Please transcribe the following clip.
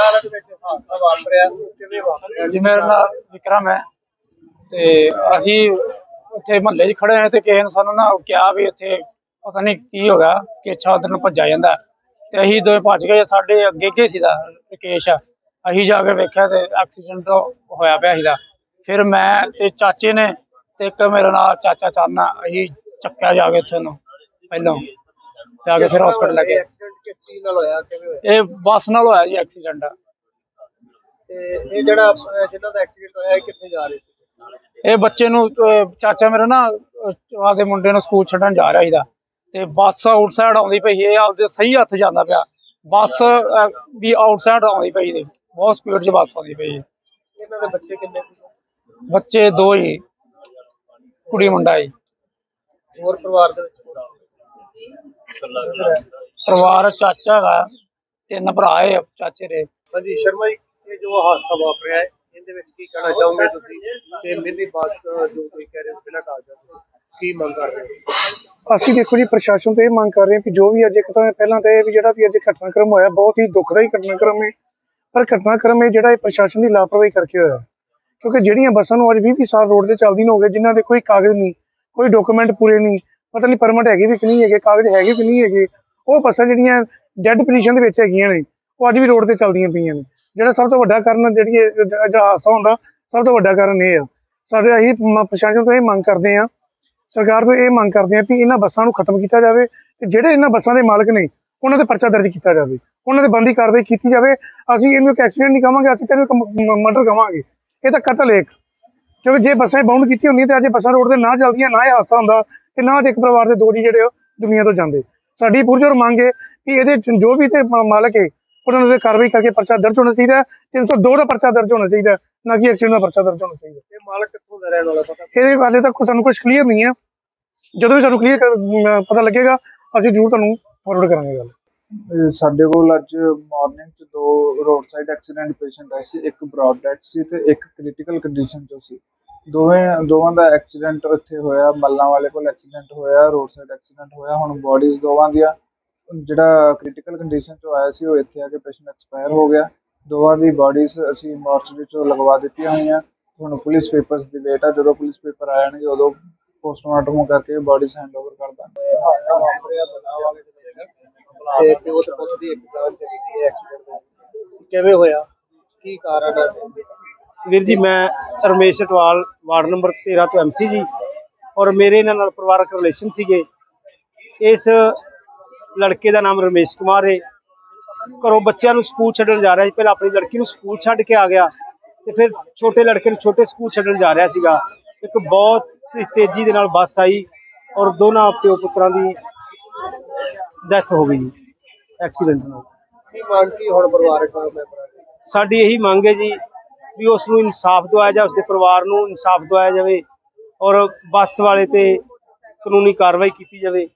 ਵਾਲੇ ਦੇ ਵਿੱਚ ਹਾਦਸਾ ਵਾਪਰਿਆ। ਕਿਵੇਂ ਵਾਪਰਿਆ? ਜੀ, ਮੇਰਾ ਨਾਮ ਵਿਕਰਮ ਹੈ। ਤੇ ਅਸੀਂ ਉੱਥੇ ਮਹੱਲੇ 'ਚ ਖੜੇ ਹਾਂ ਤੇ ਕਿਸੇ ਨੇ ਸਾਨੂੰ ਨਾ ਕਿਹਾ ਵੀ ਇੱਥੇ ਪਤਾ ਨਹੀਂ ਕੀ ਹੋ ਗਿਆ, ਕਿ ਅੱਛਾ ਉਧਰ ਨੂੰ ਭੱਜਾ ਜਾਂਦਾ। ਤੇ ਅਸੀਂ ਦੋਵੇਂ ਭੱਜ ਗਏ, ਸਾਡੇ ਅੱਗੇ ਅੱਗੇ ਸੀਦਾ ਰਕੇਸ਼। ਅਸੀਂ ਜਾ ਕੇ ਵੇਖਿਆ ਤੇ ਐਕਸੀਡੈਂਟ ਹੋਇਆ ਪਿਆ ਸੀਦਾ ਫਿਰ ਮੈਂ ਤੇ ਚਾਚੇ ਨੇ ਤੇ ਇੱਕ ਮੇਰਾ ਨਾਲ ਚਾਚਾ ਚਾਨਾ ਅਸੀਂ ਚੱਕਿਆ ਜਾ ਕੇ ਉੱਥੇ ਨੂੰ, ਪਹਿਲਾਂ। ਜਾ ਕੇ ਫਿਰ ਹਸਪੀਟਲ ਲੈ ਐਕਸੀਡੈਂਟ ਕਿਸ ਚੀਜ਼ ਨਾਲ ਹੋਇਆ? ਕਿਵੇਂ ਹੋਇਆ? ਇਹ ਬੱਸ ਨਾਲ ਹੋਇਆ ਜੀ ਐਕਸੀਡੈਂਟ ਤੇ ਇਹ ਜਿਹੜਾ ਅਹ, ਜਿਨ੍ਹਾਂ ਦਾ ਐਕਸੀਡੈਂਟ ਹੋਇਆ ਇਹ ਕਿੱਥੇ ਜਾ ਰਹੇ ਸੀ? ਇਹ ਬੱਚੇ ਨੂੰ ਅਹ, ਚਾਚਾ ਮੇਰਾ ਨਾ ਅਹ, ਆਪਦੇ ਮੁੰਡੇ ਨੂੰ ਸਕੂਲ ਛੱਡਣ ਜਾ ਰਿਹਾ ਸੀਦਾ ਤੇ ਬੱਸ ਆਊਟਸਾਈਡ ਆਉਂਦੀ ਪਈ ਸੀ, ਇਹ ਆਪਦੇ ਸਹੀ ਹੱਥ ਜਾਂਦਾ ਪਿਆ। ਬੱਸ ਅਹ, ਵੀ ਆਊਟਸਾਈਡ ਆਉਂਦੀ ਪਈ ਸੀ। ਬਹੁਤ ਸਪੀਡ 'ਚ ਬੱਸ ਆਉਂਦੀ ਪਈ ਸੀ। ਇਹਨਾਂ ਦੇ ਬੱਚੇ ਕਿੰਨੇ ਸੀ? ਬੱਚੇ ਦੋ ਹੀ। ਕੁੜੀ ਮੁੰਡਾ ਜੀ। ਹੋਰ ਪਰਿਵਾਰ ਦੇ ਵਿੱਚ ਕੌਣ? ਪਰਿਵਾਰ ਚਾਚਾ ਹੈਗਾ ਤਿੰਨ ਭਰਾ ਹੈ ਚਾਚੇ ਦੇ। ਹਾਂਜੀ ਸ਼ਰਮਾ ਜੀ ਇਹ ਜੋ ਹਾਦਸਾ ਵਾਪਰਿਆ ਹੈ ਇਹਦੇ ਵਿੱਚ ਕੀ ਕਹਿਣਾ ਚਾਹੋਗੇ ਤੁਸੀਂ? ਤੇ ਮਿੰਨੀ ਬੱਸ ਜੋ ਕੋਈ ਕਹਿ ਰਹੇ ਹੋ ਬਿਨਾਂ ਕਾਗਜ਼ਾਂ ਤੋਂ ਕੀ ਮੰਗ ਕਰ ਰਹੇ ਹੋ? ਅਸੀਂ ਦੇਖੋ ਜੀ ਪ੍ਰਸ਼ਾਸਨ ਤੋਂ ਇਹ ਮੰਗ ਕਰ ਰਹੇ ਹਾਂ ਕਿ ਜੋ ਵੀ ਅੱਜ ਇੱਕ ਤਾਂ ਪਹਿਲਾਂ ਤਾਂ ਇਹ ਵੀ ਜਿਹੜਾ ਵੀ ਅੱਜ ਘਟਨਾਕ੍ਰਮ ਹੋਇਆ ਬਹੁਤ ਹੀ ਦੁਖਦਾਈ ਘਟਨਾਕ੍ਰਮ ਹੈ ਪਰ ਘਟਨਾਕ੍ਰਮ ਇਹ ਜਿਹੜਾ ਇਹ ਪ੍ਰਸ਼ਾਸਨ ਦੀ ਲਾਪਰਵਾਹੀ ਕਰਕੇ ਹੋਇਆ। ਕਿਉਂਕਿ ਜਿਹੜੀਆਂ ਬੱਸਾਂ ਨੂੰ ਅੱਜ 20 ਸਾਲ ਰੋਡ ਤੇ ਚੱਲਦੀ ਨੂੰ ਹੋ ਗਏ ਜਿਨ੍ਹਾਂ ਦੇ ਕੋਈ ਕਾਗਜ਼ ਨਹੀਂ ਕੋਈ ਡਾਕੂਮੈਂਟ ਪੂਰੇ ਨਹੀਂ ਪਤਾ ਨਹੀਂ ਪਰਮਿਟ ਹੈਗੀ ਵੀ ਕਿ ਨਹੀਂ ਹੈਗੇ, ਕਾਗਜ਼ ਹੈਗੇ ਕਿ ਨਹੀਂ ਹੈਗੇ। ਉਹ ਬੱਸਾਂ ਜਿਹੜੀਆਂ ਡੈੱਡ ਪੋਜੀਸ਼ਨ ਦੇ ਵਿੱਚ ਹੈਗੀਆਂ ਨੇ, ਉਹ ਅੱਜ ਵੀ ਰੋਡ ਤੇ ਚੱਲਦੀਆਂ ਪਈਆਂ ਨੇ। ਜਿਹੜਾ ਸਭ ਤੋਂ ਵੱਡਾ ਕਾਰਨ ਜਿਹੜੀ ਜਿਹੜਾ ਹਾਦਸਾ ਹੁੰਦਾ, ਸਭ ਤੋਂ ਵੱਡਾ ਕਾਰਨ ਇਹ ਆ। ਸਾਡੇ ਅਸੀਂ ਮ- ਪ੍ਰਸ਼ਾਸਨ ਤੋਂ ਇਹ ਮੰਗ ਕਰਦੇ ਹਾਂ, ਸਰਕਾਰ ਤੋਂ ਇਹ ਮੰਗ ਕਰਦੇ ਹਾਂ ਕਿ ਇਹਨਾਂ ਬੱਸਾਂ ਨੂੰ ਖਤਮ ਕੀਤਾ ਜਾਵੇ ਤੇ ਜਿਹੜੇ ਇਹਨਾਂ ਬੱਸਾਂ ਦੇ ਮਾਲਕ ਨੇ, ਉਹਨਾਂ ਤੇ ਪਰਚਾ ਦਰਜ ਕੀਤਾ ਜਾਵੇ। ਉਹਨਾਂ ਤੇ ਬੰਦੀ ਕਾਰਵਾਈ ਕੀਤੀ ਜਾਵੇ। ਅਸੀਂ ਇਹਨੂੰ ਇੱਕ ਐਕਸੀਡੈਂਟ ਨਹੀਂ ਕਹਾਂਗੇ ਅਸੀਂ ਤੈਨੂੰ ਇੱਕ ਮਰਡਰ ਕਹਾਂਗੇ ਇਹ ਤਾਂ ਕਤਲ ਹੈ ਇੱਕ। ਕਿਉਂਕਿ ਜੇ ਬੱਸਾਂ ਬਾਉਂਡ ਕੀਤੀ ਹੁੰਦੀਆਂ ਤੇ ਅੱਜ ਬੱਸਾਂ ਰੋਡ ਤੇ ਨਾ ਚੱਲਦੀਆਂ, ਨਾ ਇਹ ਹਾਦਸਾ ਹੁੰਦਾ ਤੇ ਨਾ ਇੱਕ ਪਰਿਵਾਰ ਦੇ ਦੋ ਜੀ ਜਿਹੜੇ ਉਹ ਦੁਨੀਆ ਤੋਂ ਜਾਂਦੇ। ਸਾਡੀ ਪੁਰਜੋਰ ਮੰਗ ਹੈ ਕਿ ਇਹਦੇ ਜੋ ਵੀ ਤੇ ਮਾਲਕ ਹੈ ਉਹਨਾਂ ਨੂੰ ਕਾਰਵਾਈ ਕਰਕੇ ਪਰਚਾ ਦਰਜ ਹੋਣਾ ਚਾਹੀਦਾ ਹੈ। 302 ਦਾ ਪਰਚਾ ਦਰਜ ਹੋਣਾ ਚਾਹੀਦਾ ਨਾ ਕਿ ਐਕਸੀਡੈਂਟ ਦਾ ਪਰਚਾ ਦਰਜ ਹੋਣਾ ਚਾਹੀਦਾ ਇਹ ਮਾਲਕ ਕਿੱਥੋਂ ਦਾ ਰਹਿਣ ਵਾਲਾ ਪਤਾ? ਇਹਦੇ ਬਾਰੇ ਤਾਂ ਸਾਨੂੰ ਕੁਝ ਕਲੀਅਰ ਨਹੀਂ ਹੈ। ਜਦੋਂ ਵੀ ਸਾਨੂੰ ਕਲੀਅਰ ਪਤਾ ਲੱਗੇਗਾ ਅਸੀਂ ਜ਼ਰੂਰ ਤੁਹਾਨੂੰ ਫਾਰਵਰਡ ਕਰਾਂਗੇ ਗੱਲ। ਸਾਡੇ ਕੋਲ ਅੱਜ ਮਾਰਨਿੰਗ ਚ ਦੋ ਰੋਡ ਸਾਈਡ ਐਕਸੀਡੈਂਟ ਪੇਸ਼ੈਂਟ ਆਏ ਸੀ ਇੱਕ ਬ੍ਰੌਡ ਡੈਡ ਸੀ ਤੇ ਇੱਕ ਕ੍ਰਿਟੀਕਲ ਕੰਡੀਸ਼ਨ ਚ ਸੀ। ਦੋਵੇਂ, ਦੋਵਾਂ ਦਾ ਐਕਸੀਡੈਂਟ ਇੱਥੇ ਹੋਇਆ, ਮੱਲਾਂ ਵਾਲੇ ਕੋਲ ਐਕਸੀਡੈਂਟ ਹੋਇਆ ਰੋਡ ਸਾਈਡ ਐਕਸੀਡੈਂਟ ਹੋਇਆ, ਹੁਣ ਬੋਡੀਜ਼ ਦੋਵਾਂ ਦੀਆਂ, ਜਿਹੜਾ ਕ੍ਰਿਟੀਕਲ ਕੰਡੀਸ਼ਨ ਚ ਆਇਆ ਸੀ ਉਹ ਇੱਥੇ ਆ ਕੇ ਪੇਸ਼ੈਂਟ ਐਕਸਪਾਇਰ ਹੋ ਗਿਆ। ਦੋਵਾਂ ਦੀ ਬੋਡੀਜ਼ ਅਸੀਂ ਮੋਰਚਰੀ ਚੋਂ ਲਗਵਾ ਦਿੱਤੀਆਂ ਹੋਈਆਂ। ਹੁਣ ਪੁਲਿਸ ਪੇਪਰਸ ਦੀ ਵੇਟ ਆ, ਜਦੋਂ ਪੁਲਿਸ ਪੇਪਰ ਆ ਜਾਣਗੇ, ਉਦੋਂ ਪੋਸਟਮਾਰਟਮ ਕਰਕੇ ਬੋਡੀਜ਼ ਹੈਂਡਓਵਰ ਕਰ ਦਾਂਗੇ। ਇਹ ਹਾਦਸਾ ਵਾਪਰਿਆ ਬਣਾ ਵਾਲੇ ਦੇ ਵਿੱਚ ਤੇ ਪਿਓ ਤੇ ਪੁੱਤ ਦੀ ਇੱਕ ਜਾਨ ਚਲੀ ਗਈ ਐਕਸੀਡੈਂਟ ਦੇ ਵਿੱਚ। ਕਿਵੇਂ ਹੋਇਆ? ਕੀ ਕਾਰਨ ਹੈ ਵੀਰ ਜੀ ਮੈਂ ਰਮੇਸ਼ ਅਟਵਾਲ ਵਾਰਡ ਨੰਬਰ 13 ਤੋਂ ਐਮਸੀ ਜੀ ਔਰ ਮੇਰੇ ਇਹਨਾਂ ਨਾਲ ਪਰਿਵਾਰਕ ਰਿਲੇਸ਼ਨ ਸੀਗੇ। ਇਸ ਲੜਕੇ ਦਾ ਨਾਮ ਰਮੇਸ਼ ਕੁਮਾਰ ਹੈ ਘਰੋਂ ਬੱਚਿਆਂ ਨੂੰ ਸਕੂਲ ਛੱਡਣ ਜਾ ਰਿਹਾ ਸੀ। ਪਹਿਲਾਂ ਆਪਣੀ ਲੜਕੀ ਨੂੰ ਸਕੂਲ ਛੱਡ ਕੇ ਆ ਗਿਆ ਤੇ ਫਿਰ ਛੋਟੇ ਲੜਕੇ ਨੂੰ ਛੋਟੇ ਸਕੂਲ ਛੱਡਣ ਜਾ ਰਿਹਾ ਸੀਗਾ। ਇੱਕ ਬਹੁਤ ਤੇਜ਼ੀ ਦੇ ਨਾਲ ਬੱਸ ਆਈ ਔਰ ਦੋਨਾਂ ਪਿਓ ਪੁੱਤਰਾਂ ਦੀ ਡੈਥ ਹੋ ਗਈ ਜੀ ਐਕਸੀਡੈਂਟ ਨਾਲ ਕੀ ਮੰਗ ਕੀ ਹੁਣ ਪਰਿਵਾਰਕ ਮੈਂਬਰਾਂ ਦੀ? ਸਾਡੀ ਇਹੀ ਮੰਗ ਹੈ ਜੀ ਵੀ ਉਸ ਨੂੰ ਇਨਸਾਫ ਦਵਾਇਆ ਜਾਵੇ, ਉਸਦੇ ਪਰਿਵਾਰ ਨੂੰ ਇਨਸਾਫ ਦਵਾਇਆ ਜਾਵੇ ਔਰ ਬੱਸ ਵਾਲੇ ਤੇ ਕਾਨੂੰਨੀ ਕਾਰਵਾਈ ਕੀਤੀ ਜਾਵੇ।